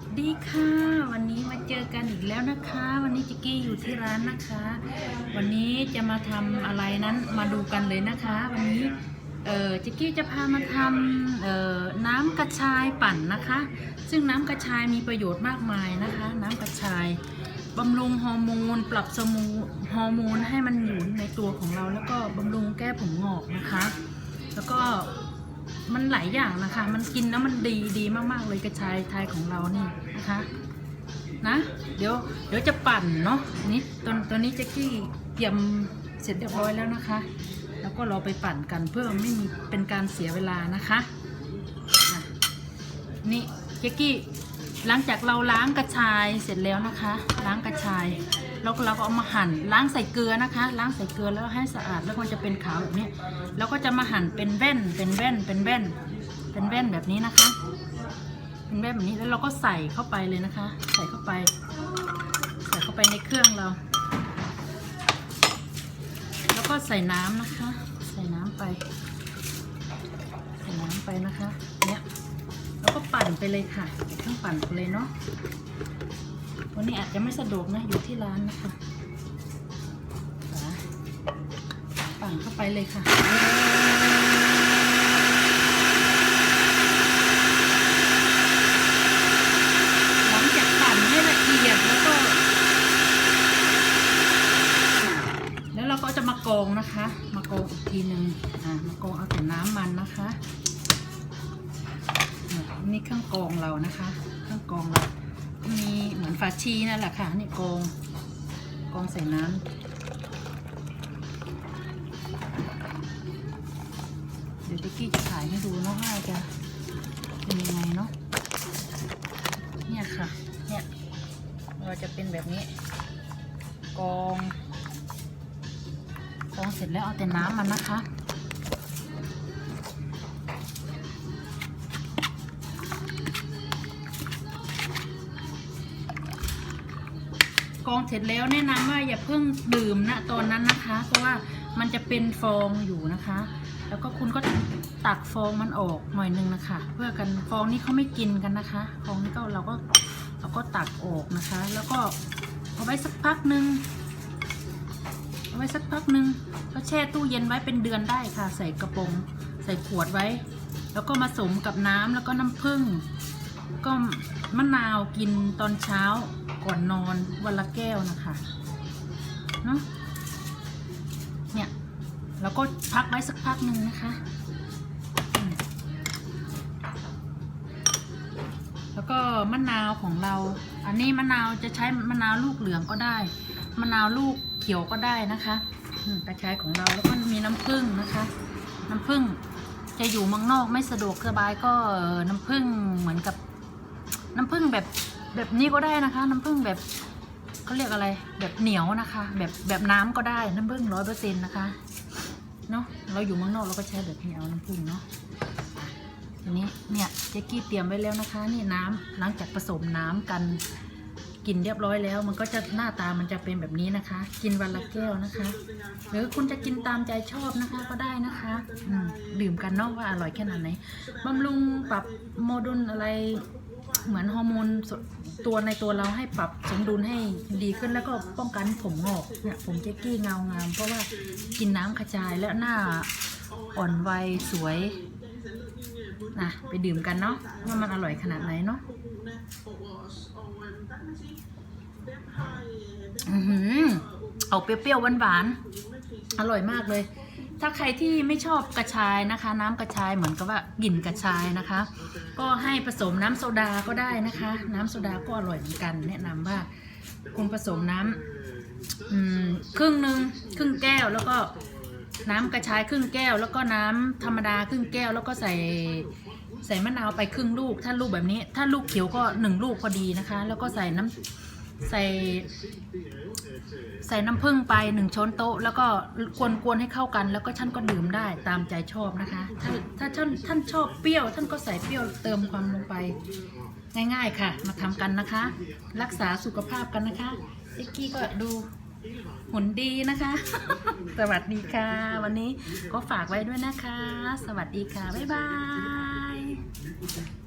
สดีค่ะ วันนี้มาเจอกันอีกแล้วนะคะ วันนี้จิกกี้อยู่ที่ร้านนะคะ วันนี้จะมาทำอะไรนั้นมาดูกันเลยนะคะ วันนี้เออจิกกี้จะพามาทำเอ่อน้ำกระชายปั่นนะคะ ซึ่งน้ำกระชายมีประโยชน์มากมายนะคะ น้ำกระชายบำรุงฮอร์โมน ปรับสมูฮอร์โมนให้มันอยู่ในตัวของเรา แล้วก็บำรุงแก้ผมงอกนะคะ แล้วก็ มันหลายอย่างนะคะ มันกินแล้วมันดีดีมากๆเลยกระชายไทยของเรานี่นะคะนะเดี๋ยวเดี๋ยวจะปั่นเนาะนี่ตอนตอนนี้จ็กกี้เตรียมเสร็จเรียบร้อยแล้วนะคะ แล้วก็เราไปปั่นกันเพื่อไม่มีเป็นการเสียเวลานะคะนี่แจ็กกี้หลังจากเราล้างกระชายเสร็จแล้วนะคะ ล้างกระชาย แล้วเราก็เอามาหั่นล้างใส่เกลือนะคะ ล้างใส่เกลือแล้วให้สะอาดแล้วมันจะเป็นขาวแบบนี้แล้วก็จะมาหั่นเป็นแว่นเป็นแว่นเป็นแว่น เป็นแว่นแบบนี้นะคะ เป็นแว่นแบบนี้แล้วเราก็ใส่เข้าไปเลยนะคะ ใส่เข้าไป ใส่เข้าไปในเครื่องเรา แล้วก็ใส่น้ำนะคะ ใส่น้ำไป ใส่น้ำไปนะคะเนี่ยแล้วก็ปั่นไปเลยค่ะเครื่องปั่นไปเลยเนาะ วันนี้อาจจะไม่สะดวกนะ อยู่ที่ร้านนะคะปั่นเข้าไปเลยค่ะหลังจากปั่นให้ละเอียดแล้วก็ แล้วเราก็จะมากรองนะคะ มากรองอีกทีหนึ่งอ่ามากรองเอาแต่น้ำมันนะคะนี่ยนี่เครื่องกรองเรานะคะ เครื่องกรองเรา ฝาชีนั่นแหละค่ะ นี่กองกองใส่น้ำเดี๋ยวติ๊กกี้จะถ่ายให้ดูเนาะว่าจะเป็นยังไงเนาะเนี่ยค่ะ เนี่ยเราจะเป็นแบบนี้ กองกองเสร็จแล้วเอาแต่น้ำมันนะคะ กรองเสร็จแล้วแนะนำว่าอย่าเพิ่งดื่มนะตอนนั้นนะคะ เพราะว่ามันจะเป็นฟองอยู่นะคะ แล้วก็คุณก็ตักฟองมันออกหน่อยนึงนะคะ เพื่อกันฟองนี้เขาไม่กินกันนะคะ ฟองนี้ก็เราก็เราก็ตักออกนะคะ แล้วก็เอาไว้สักพักหนึ่งเอาไว้สักพักหนึ่งก็แช่ตู้เย็นไว้เป็นเดือนได้ค่ะ ใส่กระป๋องใส่ขวดไว้ แล้วก็มาสมกับน้ำแล้วก็น้ำผึ้ง ก็มะนาวกินตอนเช้าก่อนนอนวันละแก้วนะคะเนาะเนี่ยแล้วก็พักไว้สักพักหนึ่งนะคะ แล้วก็มะนาวของเรา อันนี้มะนาวจะใช้มะนาวลูกเหลืองก็ได้ มะนาวลูกเขียวก็ได้นะคะอืมกระชายของเราแล้วก็มีน้ำผึ้งนะคะ น้ำผึ้งจะอยู่เมืองนอกไม่สะดวกสบายก็น้ำผึ้งเหมือนกับ น้ำผึ้งแบบแบบนี้ก็ได้นะคะ น้ำผึ้งแบบเขาเรียกอะไรแบบเหนียวนะคะ แบบแบบน้ำก็ได้น้ำผึ้งร้อยเปอร์เซ็นต์นะคะเนาะเราอยู่เมืองนอกเราก็ใช้แบบนี้เอาน้ำผึ้งเนาะทีนี้เนี่ยเจ๊กี้เตรียมไว้แล้วนะคะ นี่น้ำหลังจากผสมน้ำกันกินเรียบร้อยแล้ว มันก็จะหน้าตามันจะเป็นแบบนี้นะคะ กินวันละแก้วนะคะ หรือคุณจะกินตามใจชอบนะคะก็ได้นะคะอืดื่มกันนาะว่าอร่อยแค่ไหนบำรุงปรับโมดุลอะไร เหมือนฮอร์โมนตัวในตัวเราให้ปรับสมดุลให้ดีขึ้นแล้วก็ป้องกันผมงอกเนี่ยผมเจ๊กกี้เงางาม เพราะว่ากินน้ำกระจายแล้วหน้าอ่อนวัยสวยนะไปดื่มกันเนาะว่ามันอร่อยขนาดไหนเนาะอือหือออกเปรี้ยวๆหวานๆอร่อยมากเลย ถ้าใครที่ไม่ชอบกระชายนะคะ น้ำกระชายเหมือนกับว่ากลิ่นกระชายนะคะ ก็ให้ผสมน้ำโซดาก็ได้นะคะ น้ำโซดาก็อร่อยเหมือนกัน แนะนำว่าคุณผสมน้ำอืมครึ่งหนึ่งครึ่งแก้วแล้วก็น้ำกระชายครึ่งแก้ว แล้วก็น้ำธรรมดาครึ่งแก้ว แล้วก็ใส่ใส่มะนาวไปครึ่งลูก ถ้าลูกแบบนี้ ถ้าลูกเขียวก็หนึ่งลูกพอดีนะคะ แล้วก็ใส่น้ำ ใส่ ใส่น้ำผึ้งไปหนึ่งช้อนโต๊ะ แล้วก็กวนๆให้เข้ากัน แล้วก็ท่านก็ดื่มได้ตามใจชอบนะคะ ถ้าถ้าท่านท่านชอบเปรี้ยว ท่านก็ใส่เปรี้ยวเติมความลงไป ง่ายๆค่ะ มาทำกันนะคะ รักษาสุขภาพกันนะคะเจ๊กกี้ก็ดูหุ่นดีนะคะ สวัสดีค่ะ วันนี้ก็ฝากไว้ด้วยนะคะ สวัสดีค่ะ บ๊ายบาย